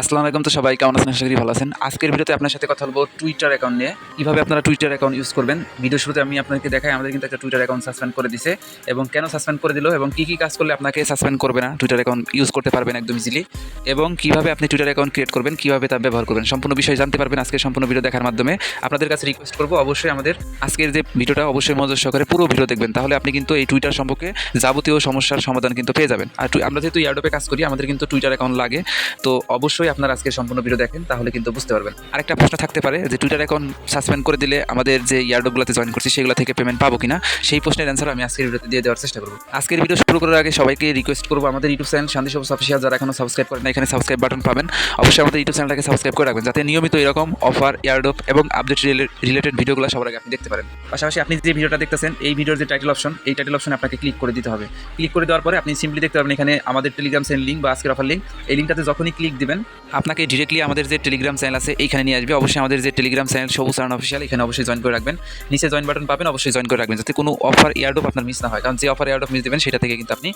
আসসালামু আলাইকুম, তো সবাই কেমন আছেন? আশা করি ভালো আছেন। আজকের ভিডিওতে আপনার সাথে কথা বলব টুইটার অ্যাকাউন্ট নিয়ে। কীভাবে আপনারা টুইটার অ্যাকাউন্ট ইউজ করবেন? ভিডিও শুরুতে আমি আপনাকে দেখাই, আমাদের কিন্তু একটা টুইটার অ্যাকাউন্ট সাসপেন্ড করে দিছে। এবং কেন সাসপেন্ড করে দিল এবং কী কী কাজ করলে আপনাকে সাসপেন্ড করবে না? টুইটার অ্যাকাউন্ট ইউজ করতে পারবেন একদম ইজিলি এবং কীভাবে আপনি টুইটার অ্যাকাউন্ট ক্রিয়েট করবেন? কীভাবে তা ব্যবহার করবেন? সম্পূর্ণ বিষয় জানতে পারবেন আজকে সম্পূর্ণ ভিডিও দেখার মাধ্যমে। আপনাদের কাছে রিকোয়েস্ট করব, অবশ্যই আমাদের আজকের যে ভিডিওটা, অবশ্যই মনোযোগ সহকারে পুরো ভিডিও দেখবেন। তাহলে আপনি কিন্তু এই টুইটার সম্পর্কে যাবতীয় সমস্যার সমাধান কিন্তু পেয়ে যাবেন। আর আমরা যেহেতু ইয়ারডোপে কাজ করি, আমাদের কিন্তু টুইটার অ্যাকাউন্ট লাগে। তো অবশ্যই আপনার আজকে সম্পূর্ণ ভিডিও দেখেন, তাহলে কিন্তু বুঝতে পারবেন। আরেকটা প্রশ্ন থাকতে পারে যে টুইটার অ্যাকাউন্ট সাসপেন্ড করে দিলে আমাদের যে ইয়ারডোগুলোতে জয়েন করছি, সেগুলো থেকে পেমেন্ট পাবো কিনা? সেই প্রশ্নের অ্যান্সার আমি আজকের ভিডিওতে দিয়ে দেওয়ার চেষ্টা করব। আজকের ভিডিও শুরু করার আগে সবাইকে রিকোয়েস্ট করব, আমাদের ইউটিউব চ্যানেল শান্তি সবুজ অফিসিয়াল যারা এখনও সাবস্ক্রাইব করেন এখানে সাবস্ক্রাইব বাটন পাবেন। অবশ্যই আমাদের ইউটিউব চ্যানেলটাকে সাবস্ক্রাইব করে রাখবেন, যাতে নিয়মিত এরকম অফার ইয়ারডোপ এবং আপডেট রিলেটেড ভিডিওগুলো সবার আগে আপনি দেখতে পারেন। পাশাপাশি আপনি যে ভিডিওটা দেখতেছেন, এই ভিডিওর যে টাইটেল অপশন এই টাইটেল অপশন আপনাকে ক্লিক করে দিতে হবে। ক্লিক করে দেওয়ার পরে আপনি সিম্পলি দেখতে পাবেন এখানে আমাদের টেলিগ্রাম চ্যানেল লিঙ্ক বা আজকের অফার লিঙ্ক এই লিঙ্কটাতে যখনই ক্লিক দিবেন আপনাকে ডিরেক্টলি আমাদের যে টেলিগ্রাম চ্যানেল আছে, এইখানে নিয়ে আসবে। অবশ্যই আমাদের যে টেলিগ্রাম চ্যানেল সবুজ সারণ অফিসিয়াল এখানে অবশ্যই জয়েন করে রাখবেন। নিচে জয়েন বাটন পাবেন, অবশ্যই জয়েন করে রাখবেন। যাতে কোনো অফার ইয়ারডোপ আপনার মিস না হয়। কারণ যে অফার ইয়ারডোপ মিস দেবেন, সেটা থেকে কিন্তু আপনি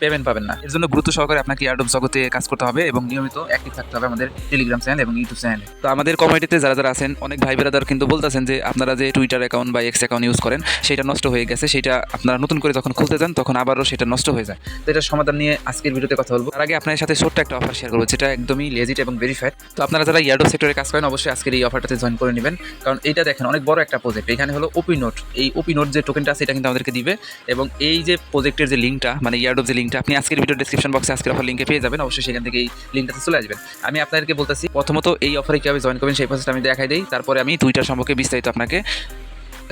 পেমেন্ট পাবেন না। এর জন্য গুরুত্ব সহকারে আপনাকে ইয়ারডোপ জগতে কাজ করতে হবে এবং নিয়মিত অ্যাক্টিভ থাকতে হবে আমাদের টেলিগ্রাম চ্যানেল এবং ইউটিউব চ্যানেলে তো আমাদের কমিউনিটিতে যারা যারা আছেন, অনেক ভাই বেরাদার কিন্তু বলতেছেন যে, আপনারা যে টুইটার অ্যাকাউন্ট বা এক্স অ্যাকাউন্ট ইউজ করেন, সেটা নষ্ট হয়ে গেছে। সেটা আপনারা নতুন করে যখন খুলতে যান তখন আবারও সেটা নষ্ট হয়ে যায়। তো এটার সমাধান নিয়ে আজকের ভিডিওতে কথা বলব। তার আগে আপনার সাথে ছোট্ট একটা অফার শেয়ার করব, যেটা একদমই লেজিট এবং ভেরিফাইড তো আপনারা যারা ইয়ারডো সেক্টরে কাজ করেন, অবশ্যই আজকের এই অফারটাতে জয়েন করে নেবেন। কারণ এটা দেখেন, অনেক বড় একটা প্রজেক্ট এখানে হলো ওপি নোট এই ওপি নোট যে টোকেনটা আছে, এটা কিন্তু আমাদেরকে দিবে। এবং এই যে প্রজেক্টের যে লিঙ্কটা মানে ইয়ারডোর যে লিঙ্কটা আপনি আজকের ভিডিও ডিসক্রিপশন বক্সে আজকের অফার লিঙ্কে পেয়ে যাবেন। অবশ্যই সেখান থেকে এই লিঙ্কটাতে চলে আসবেন। আমি আপনাদেরকে বলতেছি, প্রথমত এই অফারে কীভাবে জয়েন করবেন সেই প্রসেসটা আমি দেখাই দিই। তারপরে আমি টুইটার সম্পর্কে বিস্তারিত আপনাকে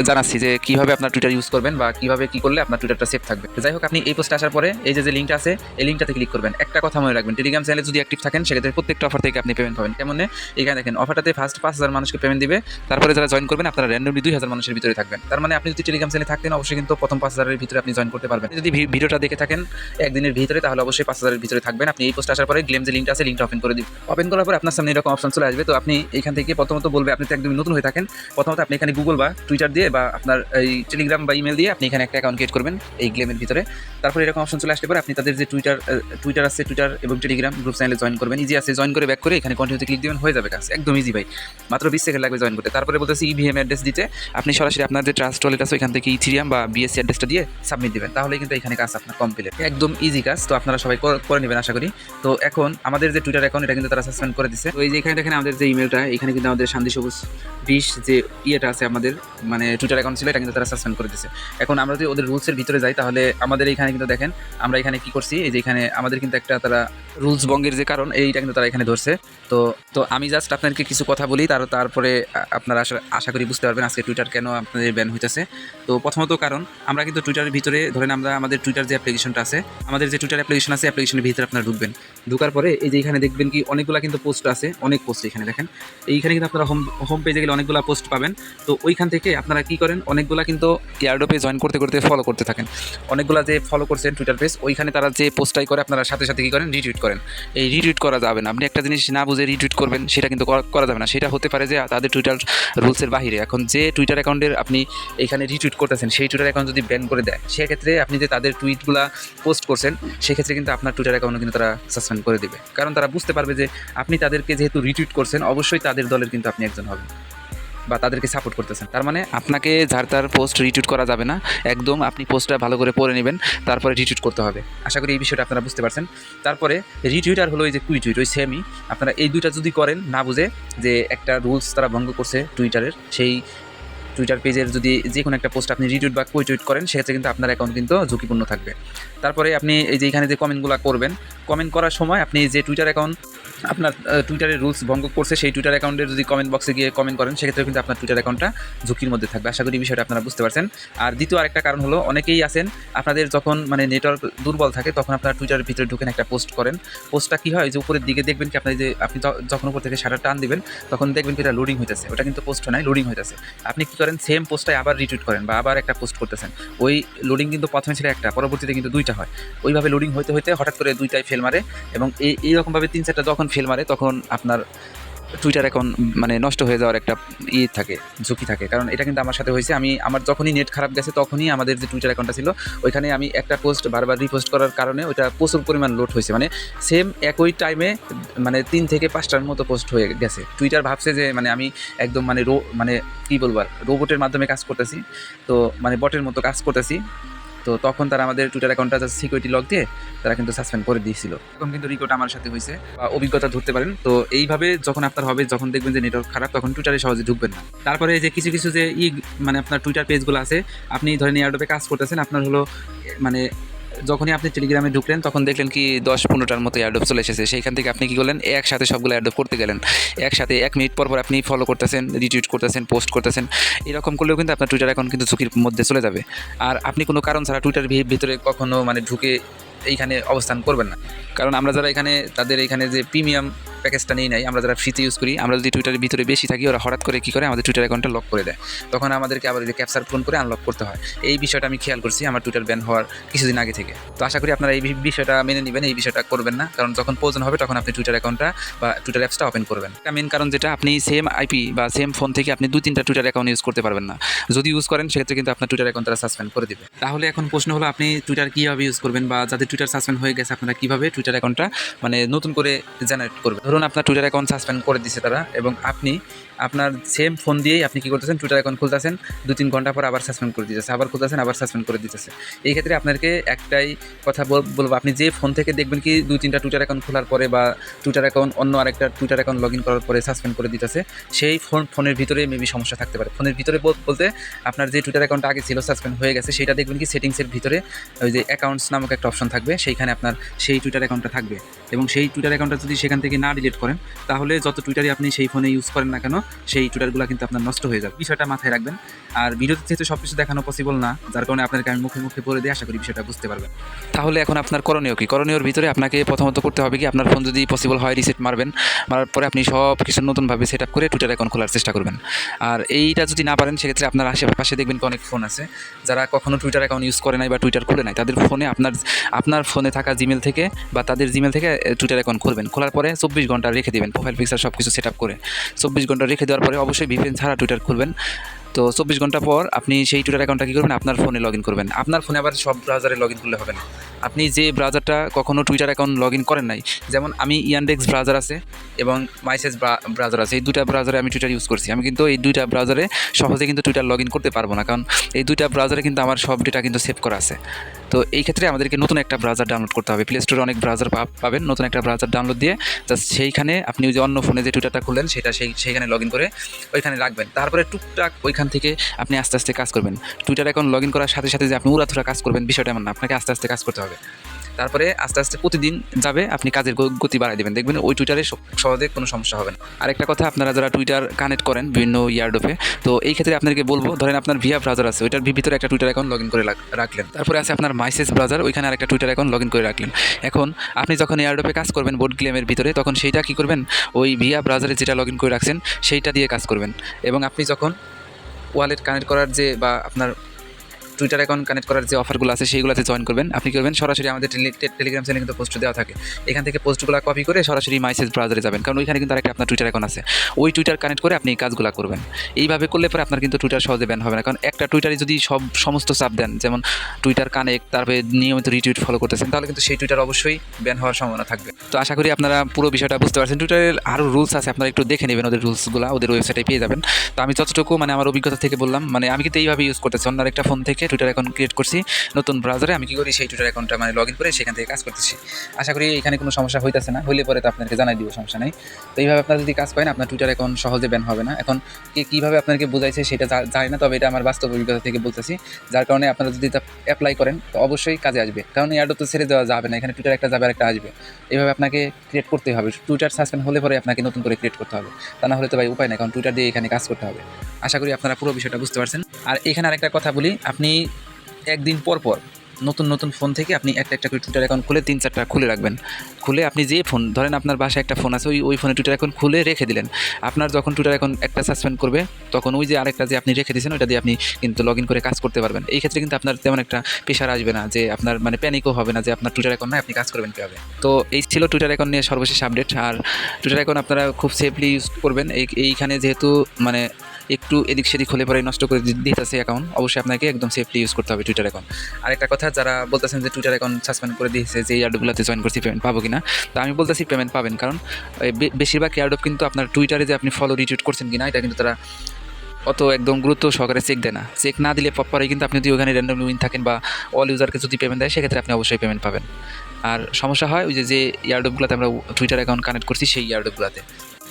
জানাচ্ছি যে কীভাবে আপনার টুইটার ইউজ করবেন বা কীভাবে কি করলে আপনার টুইটারটা সেফ থাকবে। যাই হোক, আপনি এই পোস্টে আসার পরে এই যে লিঙ্কটা আছে, এই লিঙ্কটাতে ক্লিক করবেন। একটা কথা মনে রাখবেন টেলিগ্রাম চ্যানেলে যদি অ্যাক্টিভ থাকেন, সেক্ষেত্রে প্রত্যেকটা অফার থেকে আপনি পেমেন্ট পাবেন। কেমন এখানে দেখেন অফারটাতে ফার্স্ট পাঁচ হাজার মানুষকে পেমেন্ট দিবে। তারপরে যারা জয়েন করবেন, আপনারা র্যান্ডমলি দুই হাজার মানুষের ভিতরে থাকবেন। তার মানে আপনি যদি টেলিগ্রাম চ্যানেলে থাকতেন, অবশ্যই কিন্তু প্রথম পাঁচ হাজারের ভিতরে আপনি জয়েন করতে পারবেন। যদি ভিডিওটা দেখে থাকেন একদিনের ভিতরে, তাহলে অবশ্যই পাঁচ হাজারের ভিতরে থাকবেন। আপনি এই পোস্ট আসার পরে গ্লেম যে লিঙ্কটা আছে লিঙ্কটা ওপেন করে দিন ওপেন করার পরে আপনার সামনে এরকম অপশন চলে আসবে। তো আপনি এখান থেকে প্রথমত বলবে, আপনি তো একদমই নতুন হয়ে থাকেন। প্রথমত আপনি এখানে গুগল বা টুইটার দিয়ে বা আপনার এই টেলিগ্রাম বা ইমেল দিয়ে আপনি এখানে একটা অ্যাকাউন্ট ক্রিয়েট করবেন এই গ্লেমের ভিতরে। তারপরে এরকম অপশন চলে আসতে পারে, আপনি তাদের যে টুইটার টুইটার আছে টুইটার এবং টেলিগ্রাম গ্রুপ চ্যানেলে জয়েন করবেন। ইজি আছে জয়েন করে ব্যাক করে এখানে কন্টিনিউতে ক্লিক দিবেন, হয়ে যাবে কাজ, একদম ইজি ভাই। মাত্র বিশ সেকেন্ড লাগবে জয়েন করতে। তারপরে বলতেছি ইভিএম অ্যাড্রেস দিতে। আপনি সরাসরি আপনার যে ট্রাস্ট ওয়ালেট আছে, ওইখান থেকে ইথিরিয়াম বা বিএসসি অ্যাড্রেসটা দিয়ে সাবমিট দিবেন। তাহলে কিন্তু এখানে কাজ আপনার কমপ্লিট একদম ইজি কাজ, তো আপনারা সবাই করে নেবেন আশা করি। তো এখন আমাদের যে টুইটার অ্যাকাউন্ট এটা কিন্তু তারা সাসপেন্ড করে দিচ্ছে তো এই যে এখানে দেখেন আমাদের যে ইমেলটা এখানে কিন্তু আমাদের শান্তি সবুজ বিশ যে ইয়েটা আছে আমাদের মানে টুইটার অ্যাকাউন্ট ছিল, এটা কিন্তু তারা সাসপেন্ড করে দিচ্ছে এখন আমরা যদি ওদের রুলসের ভিতরে যাই, তাহলে আমাদের এখানে কিন্তু দেখেন, আমরা এখানে কি করছি, এই যে এখানে আমাদের কিন্তু একটা তারা রুলস ভঙ্গের যে কারণ, এইটা কিন্তু তারা এখানে ধরছে। তো তো আমি জাস্ট আপনাদেরকে কিছু কথা বলি, তার, তারপরে আপনারা আশা আশা করি বুঝতে পারবেন আজকে টুইটার কেন আপনাদের ব্যান হইতেছে। তো প্রথমত কারণ, আমরা কিন্তু টুইটারের ভিতরে, ধরেন আমরা আমাদের টুইটার যে অ্যাপ্লিকেশনটা আছে, আমাদের যে টুইটার অ্যাপ্লিকেশন আছে অ্যাপ্লিকেশনের ভিতরে আপনারা ঢুকবেন। ঢুকার পরে এই যে এখানে দেখবেন কি, অনেকগুলা কিন্তু পোস্ট আছে, অনেক পোস্ট এখানে দেখেন। এইখানে কিন্তু আপনারা হোম হোম পেজে গেলে অনেকগুলা পোস্ট পাবেন। তো ওইখান থেকে আপনারা কি করেন? অনেকগুলা কিন্তু এয়ারডোপে জয়েন করতে করতে ফলো করতে থাকেন। অনেকগুলা যে ফলো করছেন টুইটার পেজ ওইখানে তারা যে পোস্টটাই করে, আপনারা সাথে সাথে কি করেন? রিটুইট করেন। এই রিটুইট করা যাবে না। আপনি একটা জিনিস না বুঝে রিটুইট করবেন, সেটা কিন্তু করা- যাবে না। সেটা হতে পারে যে তাদের টুইটার রুলসের বাহিরে। এখন যে টুইটার অ্যাকাউন্টের আপনি এখানে রিটুইট করতেছেন, সেই টুইটার অ্যাকাউন্ট যদি ব্যান করে দেয়, সেক্ষেত্রে আপনি যে তাদের টুইটগুলা পোস্ট করছেন, সেক্ষেত্রে কিন্তু আপনার টুইটার অ্যাকাউন্ট কিন্তু তারা সাসপেন্ড করে দেবে। কারণ তারা বুঝতে পারবে যে আপনি তাদেরকে যেহেতু রিটুইট করছেন, অবশ্যই তাদের দলের কিন্তু আপনি একজন হবেন। বা তাদেরকে সাপোর্ট করতেছেন। তার মানে আপনাকে যার তার পোস্ট রিটুইট করা যাবে না, একদম আপনি পোস্টটা ভালো করে পড়ে নেবেন, তারপরে রিটুইট করতে হবে। আশা করি এই বিষয়টা আপনারা বুঝতে পারছেন। তারপরে রিটুইট আর হলো এই যে কুইটুইট ওই সেমই আপনারা এই দুইটা যদি করেন না বুঝে যে একটা রুলস তারা ভঙ্গ করছে টুইটারের সেই টুইটার পেজের যদি যে কোনো একটা পোস্ট আপনি রিটুইট বা কুইটুইট করেন, সেক্ষেত্রে কিন্তু আপনার অ্যাকাউন্ট কিন্তু ঝুঁকিপূর্ণ থাকবে। তারপরে আপনি এই যে এখানে যে কমেন্টগুলো করবেন কমেন্ট করার সময় আপনি যে টুইটার অ্যাকাউন্ট আপনার টুইটারের রুলস ভঙ্গ করছে, সেই টুইটার অ্যাকাউন্টের যদি কমেন্ট বক্সে গিয়ে কমেন্ট করেন সেক্ষেত্রে কিন্তু আপনার টুইটার অ্যাকাউন্টটা ঝুঁকির মধ্যে থাকবে। আশা করি বিষয়টা আপনারা বুঝতে পারছেন। আর দ্বিতীয় আরেকটা কারণ হলো, অনেকেই আছেন, আপনাদের যখন মানে নেটওয়ার্ক দুর্বল থাকে, তখন আপনার টুইটারের ভিতরে ঢুকেন একটা পোস্ট করেন। পোস্টটা কী হয়? যে উপরের দিকে দেখবেন কি, আপনার যে আপনি যখন উপর থেকে সারা টান দিবেন, তখন দেখবেন কি এটা লোডিং হইতেছে। ওটা কিন্তু পোস্ট নাই লোডিং হইতেছে। আপনি কি করেন সেম পোস্টটাই আবার রিটুইট করেন বা আবার একটা পোস্ট করতেছেন। ওই লোডিং কিন্তু প্রথমে ছিল একটা, পরবর্তীতে কিন্তু দুইটা হয়। ওইভাবে লোডিং হইতে হইতে হঠাৎ করে দুইটাই ফেল মারে এবং এই এইরকমভাবে তিন চারটা যখন ফেল মারে, তখন আপনার টুইটার অ্যাকাউন্ট মানে নষ্ট হয়ে যাওয়ার একটা ই থাকে, ঝুঁকি থাকে। কারণ এটা কিন্তু আমার সাথে হয়েছে। আমি, আমার যখনই নেট খারাপ গেছে, তখনই আমাদের যে টুইটার অ্যাকাউন্টটা ছিল, ওইখানে আমি একটা পোস্ট বারবার রিপোস্ট করার কারণে ওটা প্রচুর পরিমাণ লোড হয়েছে। মানে সেম একই টাইমে মানে তিন থেকে পাঁচটার মতো পোস্ট হয়ে গেছে। টুইটার ভাবছে যে মানে আমি একদম মানে রো মানে কী বলব আর রোবটের মাধ্যমে কাজ করতেছি। তো মানে বটের মতো কাজ করতেছি। তো তখন তারা আমাদের টুইটার অ্যাকাউন্টটা সিকিউরিটি লক দিয়ে তারা কিন্তু সাসপেন্ড করে দিয়েছিল। এরকম কিন্তু রিকোট আমার সাথে হয়েছে, বা অভিজ্ঞতা ধরতে পারেন। তো এইভাবে যখন আপনার হবে, যখন দেখবেন যে নেটওয়ার্ক খারাপ, তখন টুইটারে সহজে ঢুকবেন না। তারপরে যে কিছু কিছু যে ই মানে আপনার টুইটার পেজগুলো আছে, আপনি ধরেন এয়ারডোপে কাজ করতেছেন, আপনার হলো মানে যখনই আপনি টেলিগ্রামে ঢুকলেন, তখন দেখলেন কি দশ পনেরোটার মতো অ্যাডোপ চলে এসেছে। সেইখান থেকে আপনি কী করলেন? একসাথে সবগুলো অ্যাডোপ করতে গেলেন। একসাথে এক মিনিট পর পর আপনি ফলো করতেছেন রিটুইট করতেছেন পোস্ট করতেছেন। এরকম করলেও কিন্তু আপনার টুইটার এখন কিন্তু ঝুঁকির মধ্যে চলে যাবে। আর আপনি কোনো কারণ ছাড়া টুইটার ভিতরে কখনো মানে ঢুকে এইখানে অবস্থান করবেন না। কারণ আমরা যারা এখানে, তাদের এখানে যে প্রিমিয়াম প্যাকেজটা নিয়ে নাই, আমরা যারা ফ্রিতে ইউজ করি, আমরা যদি টুইটারের ভিতরে বেশি থাকি, ওরা হঠাৎ করে কী করে আমাদের টুইটার অ্যাকাউন্টটা লক করে দেয়। তখন আমাদেরকে আবার যে ক্যাপচার ফোন করে আনলক করতে হয়। এই বিষয়টা আমি খেয়াল করছি, আমার টুইটার ব্যান হওয়ার কিছুদিন আগে থেকে। তো আশা করি আপনারা এই বিষয়টা মেনে নেবেন, এই বিষয়টা করবেন না। কারণ যখন প্রয়োজন হবে, তখন আপনি টুইটার অ্যাকাউন্টটা বা টুইটার অ্যাপসটা ওপেন করবেন। এটা মেন কারণ যেটা, আপনি সেম আইপি বা সেম ফোন থেকে আপনি দু তিনটা টুইটার অ্যাকাউন্ট ইউজ করতে পারবেন না। যদি ইউজ করেন, সেক্ষেত্রে কিন্তু আপনার টুইটার অ্যাকাউন্ট তারা সাসপেন্ড করে দেবে। তাহলে এখন প্রশ্ন হলো, আপনি টুইটার কীভাবে ইউজ করবেন বা যাদের টুইটার সাসপেন্ড হয়ে গেছে আপনারা কীভাবে টুইটার অ্যাকাউন্টটা মানে নতুন করে জেনারেট করবে ধরুন আপনার টুইটার অ্যাকাউন্ট সাসপেন্ড করে দিছে তারা এবং আপনি আপনার সেম ফোন দিয়েই আপনি কী করতেছেন? টুইটার অ্যাকাউন্ট খুলতেছেন দু তিন ঘণ্টা পর আবার সাসপেন্ড করে দিতেছে, আবার খুলতেছেন, আবার সাসপেন্ড করে দিতেছে। এই ক্ষেত্রে আপনাকে একটাই কথা বল- বলব, আপনি যে ফোন থেকে দেখবেন কি দুই তিনটা টুইটার অ্যাকাউন্ট খোলার পরে বা টুইটার অ্যাকাউন্ট অন্য আরেকটা টুইটার অ্যাকাউন্ট লগ ইন করার পরে সাসপেন্ড করে দিতেছে, সেই ফোন ফোনের ভিতরে মেবি সমস্যা থাকতে পারে। ফোনের ভিতরে বল- বলতে আপনার যে টুইটার অ্যাকাউন্ট আগে ছিল সাসপেন্ড হয়ে গেছে, সেটা দেখবেন কি সেটিংসের ভিতরে ওই যে অ্যাকাউন্টস নামক একটা অপশন থাকবে, সেইখানে আপনার সেই টুইটার অ্যাকাউন্টটা থাকবে। এবং সেই টুইটার অ্যাকাউন্টটা যদি সেখান থেকে না ডিলিট করেন, তাহলে যত টুইটারই আপনি সেই ফোনে ইউজ করেন না কেন সেই টুইটারগুলো কিন্তু আপনার নষ্ট হয়ে যাবে। বিষয়টা মাথায় রাখবেন। আর ভিডিওতে যেহেতু সব কিছু দেখানো পসিবল না, যার কারণে আপনাকে আমি মুখে মুখে বলে দিয়ে আশা করি বিষয়টা বুঝতে পারবেন। তাহলে এখন আপনার করণীয় কি? করণীয়র ভিতরে আপনাকে প্রথমত করতে হবে কি, আপনার ফোন যদি পসিবল হয় রিসেট মারবেন। মারার পরে আপনি সব কিছু নতুনভাবে সেট আপ করে টুইটার অ্যাকাউন্ট খোলার চেষ্টা করবেন। আর এইটা যদি না পারেন, সেক্ষেত্রে আপনার আশেপাশে দেখবেন অনেক ফোন আছে। যারা কখনো টুইটার অ্যাকাউন্ট ইউজ করে নাই বা টুইটার খুলে নাই, তাদের ফোনে আপনার আপনার ফোনে থাকা জিমেল থেকে বা তাদের জিমেল থেকে টুইটার অ্যাকাউন্ট খুলবেন। খোলার পরে চব্বিশ ঘণ্টা রেখে দেবেন প্রোফাইল পিকচার সব কিছু সেট আপ করে। চব্বিশ ঘণ্টা রেখে দেওয়ার পরে অবশ্যই ভিপিএন ছাড়া টুইটার খুলবেন। তো চব্বিশ ঘণ্টা পর আপনি সেই টুইটার অ্যাকাউন্টটা কী করবেন? আপনার ফোনে লগ ইন করবেন। আপনার ফোনে আবার সব ব্রাউজারে লগ ইন করলে হবে না। আপনি যে ব্রাউজারটা কখনো টুইটার অ্যাকাউন্ট লগ ইন করেন নাই, যেমন আমি ইয়ানডেক্স ব্রাউজার আছে এবং মাইসেজ ব্রাউজার আছে, এই দুইটা ব্রাউজারে আমি টুইটার ইউজ করছি। আমি কিন্তু এই দুইটা ব্রাউজারে সহজে কিন্তু টুইটার লগ ইন করতে পারব না, কারণ এই দুইটা ব্রাউজারে কিন্তু আমার সব ডেটা কিন্তু সেভ করা আছে। তো এই ক্ষেত্রে আমাদেরকে নতুন একটা ব্রাউজার ডাউনলোড করতে হবে। প্লে স্টোরে অনেক ব্রাউজার পাবেন, নতুন একটা ব্রাউজার ডাউনলোড দিয়ে জাস্ট সেইখানে আপনি যে অন্য ফোনে যে টুইটারটা খুললেন, সেটা সেই সেইখানে লগ ইন করে ওইখানে রাখবেন। তারপরে টুকটাক ওইখান থেকে আপনি আস্তে আস্তে কাজ করবেন। টুইটার অ্যাকাউন্ট লগ ইন করার সাথে সাথে যে আপনি উড়াধুরা কাজ করবেন, বিষয়টা এমন না। আপনাকে আস্তে আস্তে কাজ করতে হবে। তারপরে আস্তে আস্তে প্রতিদিন যাবে, আপনি কাজের গতি বাড়াই দেবেন। দেখবেন ওই টুইটারে সহজে কোনো সমস্যা হবে না। আরেকটা কথা, আপনারা যারা টুইটার কানেক্ট করেন বিভিন্ন ইয়ারডোপে তো এই ক্ষেত্রে আপনাদেরকে বলব, ধরেন আপনার ভিয়া ব্রাউজার আছে, ওইটার ভিতরে একটা টুইটার অ্যাকাউন্ট লগ ইন করে রাখলেন। তারপরে আছে আপনার মাইসেস ব্রাউজার ওইখানে আরেকটা টুইটার অ্যাকাউন্ট লগ ইন করে রাখলেন। এখন আপনি যখন এয়ারডোপে কাজ করবেন বোর্ড গেমের ভিতরে, তখন সেইটা কী করবেন? ওই ভিয়া ব্রাউজারে যেটা লগ ইন করে রাখছেন, সেইটা দিয়ে কাজ করবেন। এবং আপনি যখন ওয়ালেট কানেক্ট করার যে বা আপনার টুইটার অ্যাকাউন্ট কানেক্ট করার যে অফারগুলো আছে, সেইগুলোতে জয়েন করবেন। আপনি করবেন? সরাসরি আমাদের টেলিগ্রাম চ্যানেলে কিন্তু পোস্ট দেওয়া থাকে। এখান থেকে পোস্টগুলো কপি করে সরাসরি মাইসেজ ব্রাউজারে যাবেন। কারণ ওইখানে কিন্তু আরেকটা আপনার টুইটার অ্যাকাউন্ট আছে। ওই টুইটার কানেক্ট করে আপনি এই কাজগুলো করবেন। এইভাবে করলে পরে আপনার কিন্তু টুইটার সহজে ব্যান হবে না। কারণ একটা টুইটারে যদি সব সমস্ত চাপ দেন, যেমন টুইটার কানেক্ট তারপরে নিয়মিত রিটুইট ফলো করতেছেন, তাহলে কিন্তু সেই টুইটার অবশ্যই ব্যান হওয়ার সম্ভাবনা থাকবে। তো আশা করি আপনারা পুরো বিষয়টা বুঝতে পারছেন। টুইটারের আরও রুলস আছে, আপনারা একটু দেখে নেবেন ওদের রুলসগুলো ওদের ওয়েবসাইটে পেয়ে যাবেন। তো আমি যতটুকু মানে আমার অভিজ্ঞতা থেকে বললাম মানে আমি কিন্তু এইভাবে ইউজ করতেছি। অন্য একটা ফোন থেকে টুইটার অ্যাকাউন্ট ক্রিয়েট করছি, নতুন ব্রাউজারে আমি কী করি, সেই টুইটার অ্যাকাউন্টটা মানে লগ ইন করে সেখান থেকে কাজ করতেছি। আশা করি এখানে কোনো সমস্যা হইতেছে না, হইলে পরে তো আপনাকে জানাই দিব, সমস্যা নেই। তো এইভাবে আপনারা যদি কাজ করেন, আপনার টুইটার অ্যাকাউন্ট সহজে ব্যান হবে না। এখন কে কীভাবে আপনাকে বোঝাইছে সেটা জানি না, তবে এটা আমার বাস্তব অভিজ্ঞতা থেকে বলতেছি। যার কারণে আপনারা যদি অ্যাপ্লাই করেন, তো অবশ্যই কাজে আসবে। কারণ এয়ারডো তো ছেড়ে দেওয়া যাবে না, এখানে টুইটার একটা যাবে আর একটা আসবে। এইভাবে আপনাকে ক্রিয়েট করতে হবে। টুইটার সাসপেন্ড হলে পরে আপনাকে নতুন করে ক্রিয়েট করতে হবে। তা না হলে তো ভাই উপায় নেই, কারণ টুইটার দিয়ে এখানে কাজ করতে হবে। আশা করি আপনারা পুরো বিষয়টা বুঝতে পারছেন। আর এখানে আরেকটা কথা বলি, আপনি একদিন পর পর নতুন নতুন ফোন থেকে আপনি একটা একটা করে টুইটার অ্যাকাউন্ট খুলে তিন চারটা খুলে রাখবেন। খুলে আপনি যে ফোন ধরেন আপনার বাসায় একটা ফোন আছে, ওই ওই ফোনে টুইটার অ্যাকাউন্ট খুলে রেখে দিলেন। আপনার যখন টুইটার অ্যাকাউন্ট একটা সাসপেন্ড করবে, তখন ওই যে আরেকটা যে আপনি রেখে দিয়েছেন, ওইটা দিয়ে আপনি কিন্তু লগ ইন করে কাজ করতে পারবেন। এই ক্ষেত্রে কিন্তু আপনার তেমন একটা প্রেশার আসবে না যে আপনার মানে প্যানিকও হবে না যে আপনার টুইটার অ্যাকাউন্ট নাই, আপনি কাজ করবেন কীভাবে। তো এই ছিল টুইটার অ্যাকাউন্ট নিয়ে সর্বশেষ আপডেট আর টুইটার অ্যাকাউন্ট আপনারা খুব সেফলি ইউজ করবেন। এই, এইখানে যেহেতু মানে একটু এদিক সেদিক হলে পরে নষ্ট করে দিতেছে অ্যাকাউন্ট অবশ্যই আপনাকে একদম সেফলি ইউজ করতে হবে টুইটার অ্যাকাউন্ট আরেকটা কথা, যারা বলতেছেন যে টুইটার অ্যাকাউন্ট সাসপেন্ড করে দিয়েছে, যে ইয়ারডোগুলোতে জয়েন করছি পেমেন্ট পাবো কিনা? তো আমি বলতেছি পেমেন্ট পাবেন, কারণ বেশিরভাগ ইয়ারডোপ কিন্তু আপনার টুইটারে যে আপনি ফলো রিটুইট করছেন কিনা, এটা কিন্তু তারা অত একদম গুরুত্ব সহকারে চেক দেয় না। চেক না দিলে পরে কিন্তু আপনি যদি ওখানে র্যান্ডমলি উইন থাকেন বা অল ইউজারকে যদি পেমেন্ট দেয়, সেক্ষেত্রে আপনি অবশ্যই পেমেন্ট পাবেন। আর সমস্যা হয় ওই যে যে ইয়ারডোপগুলোতে আমরা টুইটার অ্যাকাউন্ট কানেক্ট করছি, সেই ইয়ারডোপগুলোতে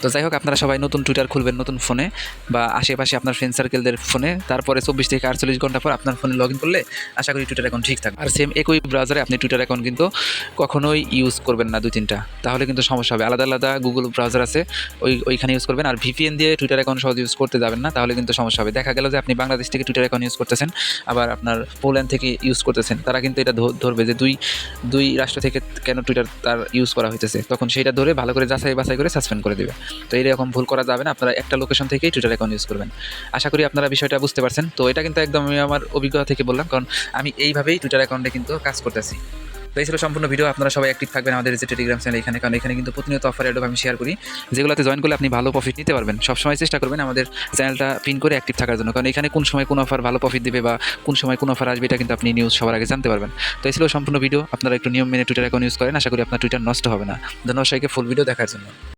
তো যাই হোক, আপনারা সবাই নতুন টুইটার খুলবেন নতুন ফোনে বা আশেপাশে আপনার ফ্রেন্ড সার্কেলদের ফোনে। তারপরে চব্বিশ থেকে আটচল্লিশ ঘণ্টা পর আপনার ফোনে লগ ইন করলে আশা করি টুইটার অ্যাকাউন্ট ঠিক থাকবে। আর সেম একই ব্রাউজারে আপনি টুইটার অ্যাকাউন্ট কিন্তু কখনোই ইউজ করবেন না দুই, তিনটা। তাহলে কিন্তু সমস্যা হবে। আলাদা আলাদা গুগল ব্রাউজার আছে, ওই, ওইখানে ইউজ করবেন। আর ভিপিএন দিয়ে টুইটার অ্যাকাউন্ট সহজ ইউজ করতে যাবেন না, তাহলে কিন্তু সমস্যা হবে। দেখা গেল যে আপনি বাংলাদেশ থেকে টুইটার অ্যাকাউন্ট ইউজ করতেছেন, আবার আপনার পোল্যান্ড থেকে ইউজ করতেছেন। তারা কিন্তু এটা ধরবে যে দুই দুই রাষ্ট্র থেকে কেন টুইটার তার ইউজ করা হইতেছে। তখন সেটা ধরে ভালো করে যাচাই বাছাই করে সাসপেন্ড করে দেবে। তো এইরকম ভুল করা যাবে না। আপনারা একটা লোকেশন থেকেই টুইটার অ্যাকাউন্ট ইউজ করবেন। আশা করি আপনারা বিষয়টা বুঝতে পারছেন। তো এটা কিন্তু একদম আমি আমার অভিজ্ঞতা থেকে বললাম, কারণ আমি এইভাবেই টুইটার অ্যাকাউন্টে কিন্তু কাজ করতেছি। তো এই ছিল সম্পূর্ণ ভিডিও আপনারা সবাই অ্যাক্টিভ থাকবেন আমাদের যে টেলিগ্রাম চ্যানেল এখানে, কারণ এখানে কিন্তু প্রতিনিয়ত অফার অ্যাডভ আমি শেয়ার করি। যেগুলোতে জয়েন করলে আপনি ভালো প্রফিট নিতে পারবেন। সবসময় চেষ্টা করবেন আমাদের চ্যানেলটা পিন করে অ্যাক্টিভ থাকার জন্য। কারণ এখানে কোন সময় কোন অফার ভালো প্রফিট দেবে বা কোন সময় কোন অফার আসবে, এটা কিন্তু আপনি নিউজ সবার আগে জানতে পারবেন। তো এই ছিল সম্পূর্ণ ভিডিও আপনারা একটু নিয়ম মেনে টুইটার অ্যাকাউন্ট ইউজ করেন। আশা করি আপনার টুইটার নষ্ট হবে না। ধন্যবাদ সবাইকে। ফুল ভিডিও দেখার জন্য।